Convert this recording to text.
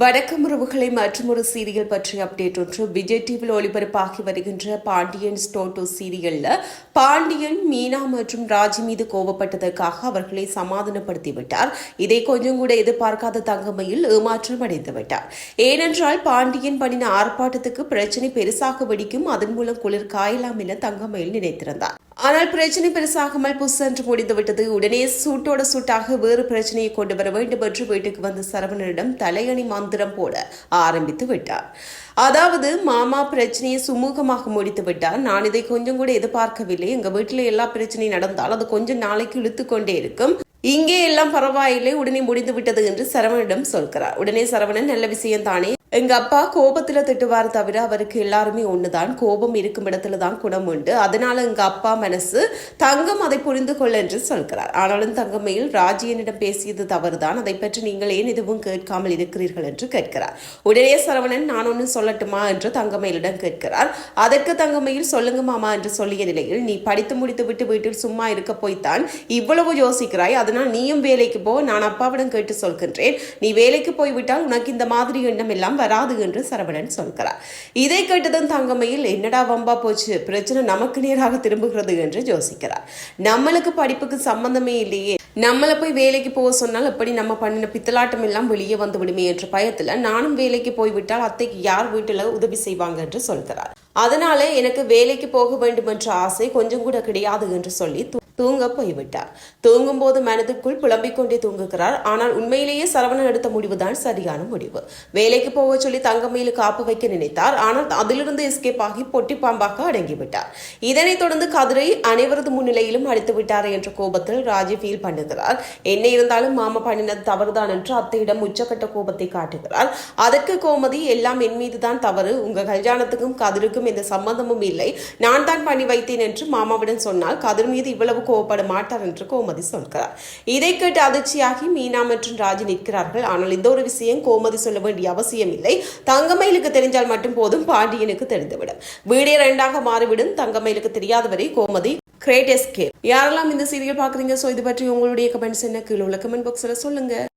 வணக்கம் உறவுகளை மற்றொரு சீரியல் பற்றிய அப்டேட் ஒன்று. விஜய் டிவியில் ஒளிபரப்பாகி வருகின்ற பாண்டியன் ஸ்டோட்டோ சீரியலில் பாண்டியன் மீனா மற்றும் ராஜி மீது கோபப்பட்டதற்காக அவர்களை சமாதானப்படுத்திவிட்டார். இதை கொஞ்சம் கூட எதிர்பார்க்காத தங்கமையில் ஏமாற்றம் அடைந்துவிட்டார் ஏனென்றால் பாண்டியன் பண்ணின ஆர்ப்பாட்டத்துக்கு பிரச்சனை பெருசாக வெடிக்கும் அதன் மூலம் குளிர் காயலாம் என தங்கமையில் நினைத்திருந்தார். ஆனால் பிரச்சனை பெருசாகாமல் புசென்று முடிந்துவிட்டது. உடனே சூட்டோட சூட்டாக வேறு பிரச்சனையை கொண்டு வர வேண்டும் என்று வீட்டுக்கு வந்த சரவணனிடம் தலையணி மந்திரம் போட ஆரம்பித்து விட்டார். அதாவது மாமா பிரச்சனையை சுமூகமாக முடித்து விட்டார். நான் இதை கொஞ்சம் கூட எதிர்பார்க்கவில்லை. எங்க வீட்டில் எல்லா பிரச்சனையும் நடந்தால் அது கொஞ்சம் நாளைக்கு இழுத்து கொண்டே இருக்கும். இங்கே எல்லாம் பரவாயில்லை. உடனே முடிந்து விட்டது என்று சரவணனிடம் சொல்கிறார். உடனே சரவணன் நல்ல விஷயம் தானே எங்க அப்பா கோபத்துல திட்டுவார் தவிர அவருக்கு எல்லாருமே ஒண்ணுதான். கோபம் இருக்கும் இடத்துல தான் குணம் உண்டு. அதனால எங்க அப்பா மனசு தங்கம் அதை புரிந்து கொள்ள என்று சொல்கிறார். ஆனாலும் தங்கமையில் ராஜியனிடம் பேசியது தவறுதான். அதை பற்றி நீங்கள் ஏன் எதுவும் கேட்காமல் இருக்கிறீர்கள் என்று கேட்கிறார். உடனே சரவணன் நான் ஒன்னும் சொல்லட்டுமா என்று தங்கமயிலிடம் கேட்கிறார். அதற்கு தங்கமையில் சொல்லுங்க மாமா என்று சொல்லிய நிலையில் நீ படித்து முடித்து விட்டு வீட்டில் சும்மா இருக்க போய்த்தான். இவ்வளவு யோசிக்கிறாய். அதனால் நீயும் வேலைக்கு போ. நான் அப்பாவிடம் கேட்டு சொல்கின்றேன். நீ வேலைக்கு போய்விட்டால் உனக்கு இந்த மாதிரி எண்ணம் எல்லாம் வராது என்று சரவணன் சொல்கிறார். இதை கேட்டதும் தங்கமையில் என்னடா வம்பா போச்சு? பிரச்சனை நமக்கு நேராக திரும்புகிறது என்று யோசிக்கிறார். நம்மளுக்கு படிப்புக்கு சம்பந்தமே இல்லையே. நம்மளை போய் வேலைக்கு போக சொன்னால் எப்படி நம்ம பண்ணின பித்தலாட்டம் எல்லாம் வெளியே வந்து விடுமே என்ற பயத்தில் நானும் வேலைக்கு போய்விட்டால் அத்தைக்கு யார் வீட்டில் உதவி செய்வாங்க என்று சொல்கிறார். அதனால எனக்கு வேலைக்கு போக வேண்டும் என்ற ஆசை கொஞ்சம் கூட கிடையாது என்று சொல்லி தூங்க போய்விட்டார். தூங்கும் போது மனதுக்குள் புலம்பிக் கொண்டே தூங்குகிறார். ஆனால் உண்மையிலேயே சரவணன் எடுத்த முடிவுதான் சரியான முடிவு. வேலைக்கு போக சொல்லி தங்கமயிலு காப்பு வைக்க நினைத்தார். ஆனால் அதிலிருந்து எஸ்கேப் ஆகி பொட்டி பாம்பாக அடங்கிவிட்டார். இதனைத் தொடர்ந்து கதிரை அனைவரது முன்னிலையிலும் அடித்து விட்டார் என்ற கோபத்தில் ராஜி ஃபீல் பண்ணுகிறார். என்ன இருந்தாலும் மாமா பண்ணினது தவறுதான் என்று அத்தையிடம் உச்சக்கட்ட கோபத்தை காட்டுகிறார். அதற்கு கோமதி எல்லாம் என் மீது தான் தவறு. உங்க கல்யாணத்துக்கும் கதிருக்கும் எந்த சம்பந்தமும் இல்லை. நான் தான் பண்ணி வைத்தேன் என்று மாமாவிடம் சொன்னால் கதிர் மீது இவ்வளவு கோவப்பட மாட்டார் என்று கோமதி சொல்கிறார். இதை கேட்டு அதிர்ச்சியாகி மீனா மற்றும் ராஜி நிற்கிறார்கள். ஆனால் இந்த ஒரு விஷயம் கோமதி சொல்ல வேண்டிய அவசியம் இல்லை. தங்கமயிலுக்கு தெரிஞ்சால் மட்டும் போதும் பாண்டியனுக்கு தெரிந்துவிடும். வீடே ரெண்டாக மாறிவிடும். தங்கமயிலுக்கு தெரியாதவரை கோமதி கிரேட் எஸ்கேப். யாரெல்லாம் இந்த சீரியல் பாக்குறீங்க சோ இது பற்றி உங்களுடைய கமெண்ட்ஸ் என்ன? கீழே உள்ள கமெண்ட் பாக்ஸ்ல சொல்லுங்க.